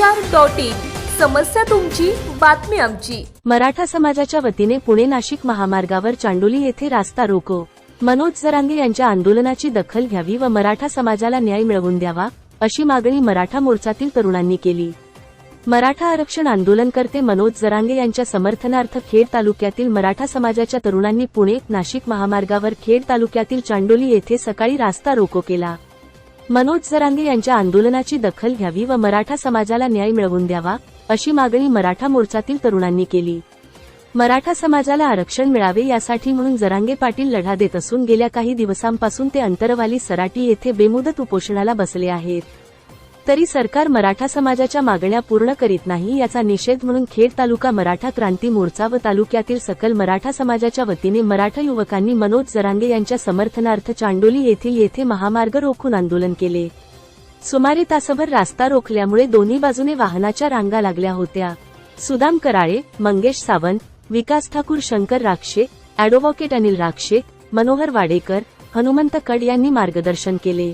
Samachar dot in. समस्या तुमची बातमी आमची. मराठा समाजाच्या वतीने पुणे नाशिक महामार्गावर चांडोली येथे रास्ता रोको. मनोज जरांगे यांच्या आंदोलनाची दखल घ्यावी व मराठा समाजाला न्याय मिळवून द्यावा अशी मागणी मराठा मोर्चातील तरुणांनी केली. मराठा आरक्षण आंदोलनकर्ते मनोज जरांगे यांच्या समर्थनार्थ खेड तालुक्यातील मराठा समाजाच्या तरुणांनी पुणे नाशिक महामार्गावर खेड तालुक्यातील चांडोली येथे सकाळी रास्ता रोको केला. मनोज जरांगे यांच्या आंदोलनाची दखल घ्यावी व मराठा समाजाला न्याय मिळवून द्यावा अशी मागणी मराठा मोर्चातील तरुणांनी केली. मराठा समाजाला आरक्षण मिळावे यासाठी म्हणून जरांगे पाटील लढा देत असून गेल्या काही दिवसांपासून ते अंतरवाली सराटी येथे बेमुदत उपोषणाला बसले आहेत. तरी सरकार मराठा समाजाच्या मागण्या पूर्ण करीत नाही याचा निषेध म्हणून खेड तालुका मराठा क्रांती मोर्चा व तालुक्यातील सकल मराठा समाजाच्या वतीने मराठा युवकांनी मनोज जरांगे यांच्या समर्थनार्थ चांडोली येथील येथे महामार्ग रोखून आंदोलन केले. सुमारे तासभर रास्ता रोखल्यामुळे दोन्ही बाजूने वाहनाच्या रांगा लागल्या होत्या. सुदाम कराळे मंगेश सावंत विकास ठाकूर शंकर राक्षे अॅडव्होकेट अनिल राक्षे मनोहर वाडेकर हनुमंत कड यांनी मार्गदर्शन केले.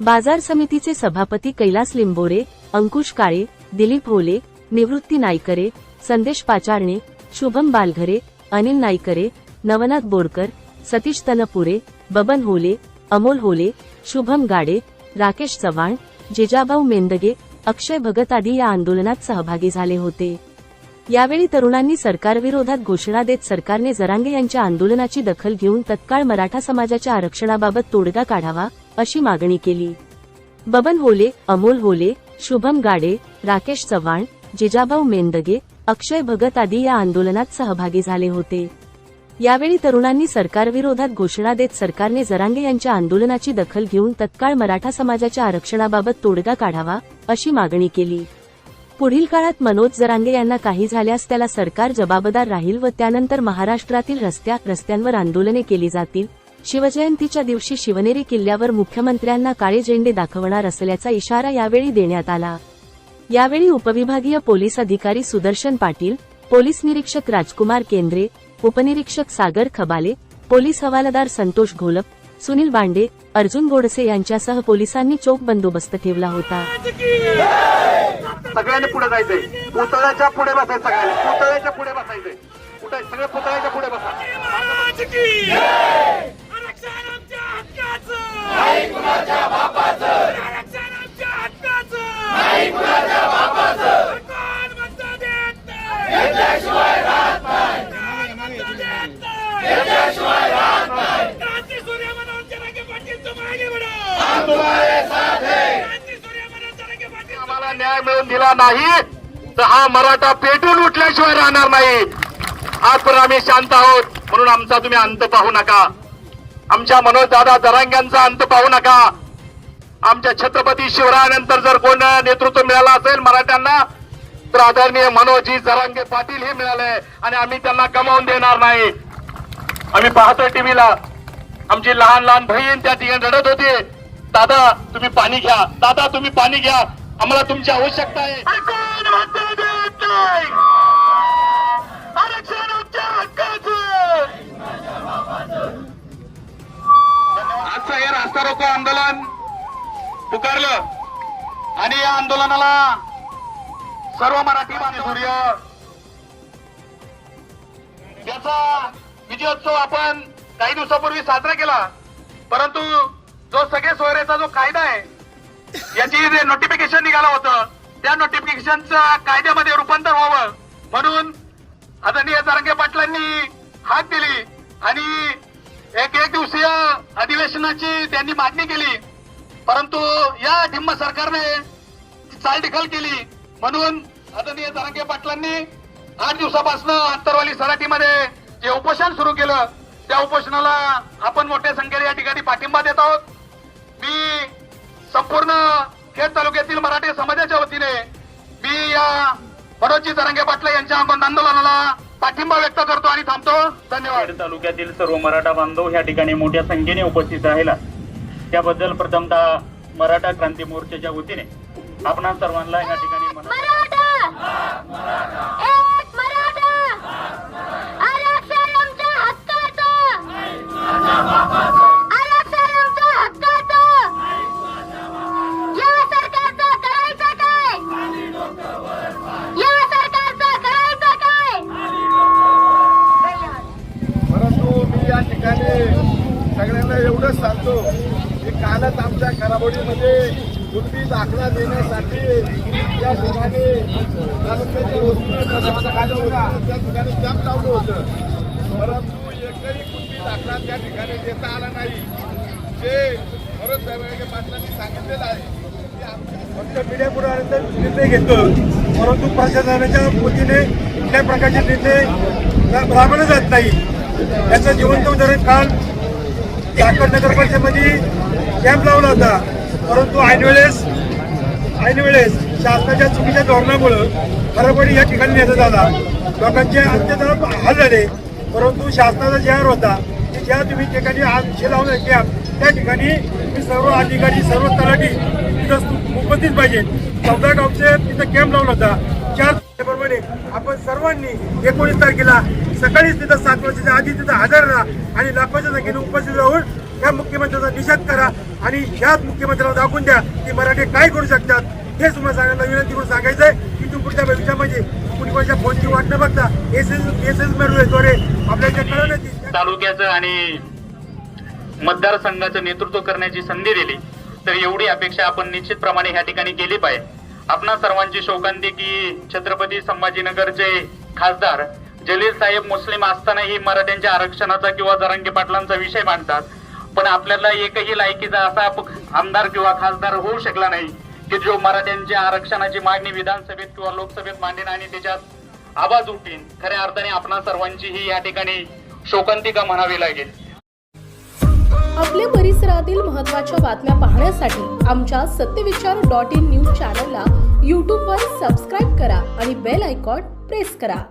बाजार समितीचे सभापती कैलास लिंबोरे अंकुश काळे दिलीप होले निवृत्ती नायकरे संदेश पाचारणे शुभम बालघरे अनिल नायकरे नवनाथ बोरकर सतीश तनपुरे बबन होले अमोल होले शुभम गाडे राकेश चव्हाण जिजाभाऊ मेंदगे अक्षय भगत आदी या आंदोलनात सहभागी झाले होते. यावेळी तरुणांनी सरकारविरोधात घोषणा देत सरकारने जरांगे यांच्या आंदोलनाची दखल घेऊन तत्काळ मराठा समाजाच्या आरक्षणाबाबत तोडगा काढावा अशी मागणी केली. बबन होले अमोल होले शुभम गाडे राकेश चव्हाण जिजाभाऊ मेंदगे अक्षय भगत आदी या आंदोलनात सहभागी झाले होते. यावेळी तरुणांनी सरकारविरोधात घोषणा देत सरकारने जरांगे यांच्या आंदोलनाची दखल घेऊन तत्काळ मराठा समाजाच्या आरक्षणाबाबत तोडगा काढावा अशी मागणी केली. पुढील काळात मनोज जरांगे यांना काही झाल्यास त्याला सरकार जबाबदार राहील व त्यानंतर महाराष्ट्रातील रस्त्या रस्त्यांवर आंदोलने केली जातील शिवजयंतीच्या दिवशी शिवनेरी किल्ल्यावर मुख्यमंत्र्यांना काळे झेंडे दाखवणार असल्याचा इशारा यावेळी देण्यात आला. यावेळी उपविभागीय पोलीस अधिकारी सुदर्शन पाटील पोलीस निरीक्षक राजकुमार केंद्रे उपनिरीक्षक सागर खबाले पोलीस हवालदार संतोष घोलप सुनील बांडे अर्जुन गोडसे यांच्यासह पोलिसांनी चोख बंदोबस्त ठेवला होता. सगळ्यांनी पुढे जायचंय. पुतळ्याच्या पुढे बसायचं सगळ्यांनी. पुतळ्याच्या पुढे बसायचंय. कुठे? सगळे पुतळ्याच्या पुढे बसा. नाही कुणाच्या बापाचं. आरक्षण आमच्या हक्काचं. नाही कुणाच्या बापाचं. कोण म्हणतं देत नाही. घेतल्याशिवाय राहत नाही. कोण म्हणतं देत नाही. घेतल्याशिवाय राहत नाही. क्रांती सूर्य मनोज जरांगे पाटील तुम आगे बढ़ो तुम्हारे साथ है क्रांती सूर्य मनोज जरांगे पाटील आम्हाला न्याय मिळवून दिला नाही तर हा मराठा पेटून उठल्याशिवाय राहणार नाही. आजपर्यंत आम्ही शांत आहोत म्हणून आमचा तुम्ही अंत पाहू नका. आमच्या मनोज दादा जरांग्यांचा अंत पाहू नका. आमच्या छत्रपती शिवरायानंतर जर कोण नेतृत्व मिळालं असेल मराठ्यांना तर आदरणीय मनोजी जरांगे पाटील हे मिळाले आणि आम्ही त्यांना गमावून देणार नाही. आम्ही पाहतोय टीव्हीला. आमची लहान लहान बहीण त्या ठिकाणी रडत होती. दादा तुम्ही पाणी घ्या. दादा तुम्ही पाणी घ्या. आम्हाला तुमची आवश्यकता आहे. रास्ता रोको आंदोलन. पुकारलं. आणि या आंदोलनाला सर्व मराठी सूर्य याचा विजयोत्सव आपण काही दिवसापूर्वी साजरा केला परंतु जो सगळे सोयरेचा जो कायदा आहे याची जे नोटिफिकेशन निघालं होतं त्या नोटिफिकेशनचं कायद्यामध्ये रूपांतर व्हावं. म्हणून आदरणीय जारंगे पाटलांनी हात दिली आणि एक एक दिवसीय अधिवेशनाची त्यांनी मागणी केली. परंतु या ढिम्म सरकारने चालढकल केली. म्हणून आदरणीय तरंगे पाटलांनी आठ दिवसापासून अंतरवाली सराटीमध्ये जे उपोषण सुरू केलं त्या उपोषणाला आपण मोठ्या संख्येने या ठिकाणी पाठिंबा देत आहोत. मी संपूर्ण खेड तालुक्यातील मराठी समाजाच्या वतीने मी या मनोजी तरंगे पाटला यांच्या आंदोलनाला पाठिंबा व्यक्त करतो आणि थांबतो. धन्यवाद. तालुक्यातील सर्व मराठा बांधव या ठिकाणी मोठ्या संख्येने उपस्थित राहिला. त्याबद्दल प्रथमतः मराठा क्रांती मोर्चाच्या वतीने आपणा सर्वांना या ठिकाणी आमच्या कुणबी दाखला देण्यासाठी त्या ठिकाणी तालुक्याच्या वतीने त्या ठिकाणी कॅम्प लावलं होतं. परंतु एकही कुणबी दाखला त्या ठिकाणी देता आला नाही. जे भरत साहेब पाटलांनी सांगितलेलं आहे फक्त मीडिया निर्णय घेतो. परंतु प्रशासनाच्या वतीने कुठल्या प्रकारचे निर्णय राबवले जात नाही. याचं जिवंत उदाहरण काल साखर नगर परिषदेमध्ये कॅम्प लावला होता. परंतु ऐन वेळेस ऐन वेळेस शासनाच्या चुकीच्या धोरणामुळं हरपडी या ठिकाणी नेता झाला लोकांचे अत्यंत हाल झाले. परंतु शासनाचा जाहीर होता की ज्या तुम्ही ठिकाणी आज विषय लावला कॅम्प त्या ठिकाणी मी सर्व अधिकारी सर्व तलाठी तिथं उपस्थित पाहिजे. चौदा गावचे तिथं कॅम्प लावला होता. चार प्रमाणे आपण सर्वांनी एकोणीस तारखेला सकाळीच तिथं सात वाजेच्या आधी तिथं हजर राहा आणि लाखोच्या संख्येने उपस्थित राहून या मुख्यमंत्र्याचा निषेध करा आणि याच मुख्यमंत्र्याला दाखवून द्या की मराठी काय करू शकतात. हे तुम्हाला सांगायला विनंती करून सांगायचं आहे की तू पुढच्या भविष्यामध्ये म्हणजे कुणी कोणाच्या फोनची वाट न बघता एस एस एस एसद्वारे कळवण्यात तालुक्याचं आणि मतदारसंघाचं नेतृत्व करण्याची संधी दिली. तर एवढी अपेक्षा आपण निश्चितप्रमाणे ह्या ठिकाणी केली पाहिजे. आपणा सर्वांची शोकांती की छत्रपती संभाजीनगरचे खासदार जलील साहेब मुस्लिम असतानाही मराठ्यांच्या आरक्षणाचा किंवा जरांगे पाटलांचा विषय मांडतात. पण आपल्याला एकही लायकीचा असा आमदार किंवा खासदार होऊ शकला नाही की जो मराठ्यांच्या आरक्षणाची मागणी विधानसभेत किंवा लोकसभेत मांडेन आणि त्याच्यात आवाज उठेन खऱ्या अर्थाने आपणा सर्वांची ही या ठिकाणी शोकांतिका म्हणावी लागेल. आपल्या परिसरातील महत्त्वाच्या बातम्या पाहण्यासाठी आमच्या सत्यविचार डॉट इन न्यूज चॅनलला यूट्यूबवर सबस्क्राईब करा आणि बेल आयकॉन प्रेस करा.